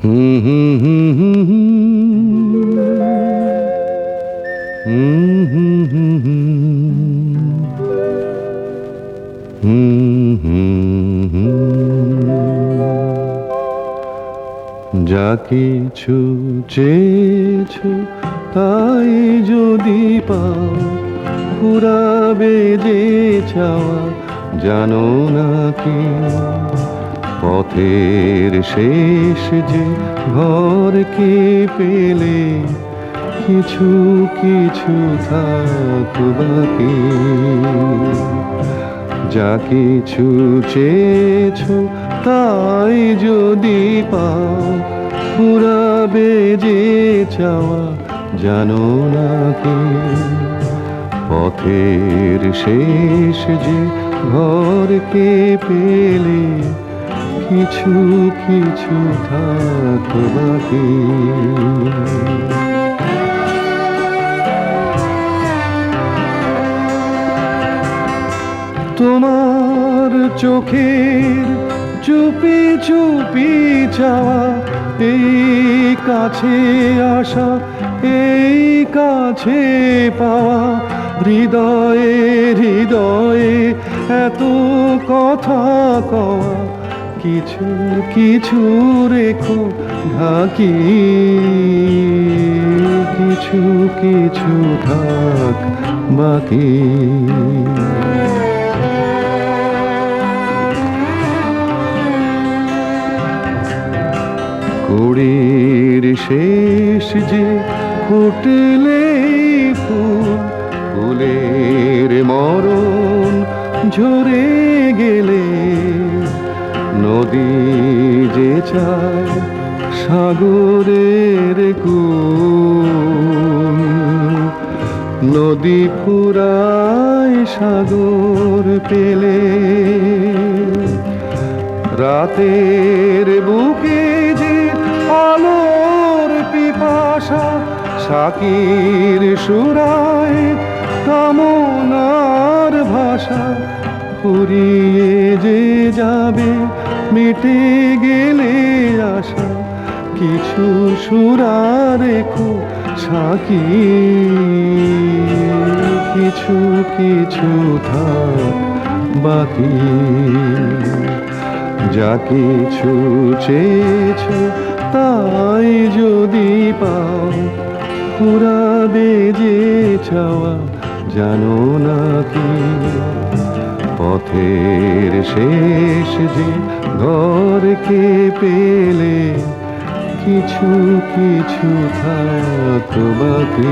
যা কিছু চেয়েছ তাই যদি পাও ফুরাবে যে চাওয়া জানো না কি। পথের শেষ যে ঘরকে পেলে কিছু কিছু থাক বাকি। যা কিছু চেয়েছ তাই যদি পাও, ফুরাবে যে চাওয়া, জানো না কি। পথের শেষ যে ঘরকে পেলে কিছু কিছু থাক তোমার চোখের চুপি চুপি চাওয়া এই কাছে আসা, এই কাছে পাওয়া, হৃদয়ে হৃদয়ে এত কথা কওয়া কিছু কিছু রেখো, ঢাকি। কিছু কিছু থাক বাকি। কুড়ির শেষ যে ফুটলে ফুল, ফুলের মরণ ঝরে যে সাগরের কুল নদী ফুরায় সাগর পেলে। রাতের বুকে যে আলোর পিপাসা, সাকির সুরায় কামনার ভাষা, ফুরিয়ে যে যাবে, মিটে কিছু সুরা রেখো সাকি। কিছু কিছু থাক বাকি। যা কিছু চেয়েছ তাই যদি পাও ফুরাবে যে চাওয়া, জানো না কি? পথের শেষ যে ঘরকে পেলে কিছু কিছু থা তোমাকে।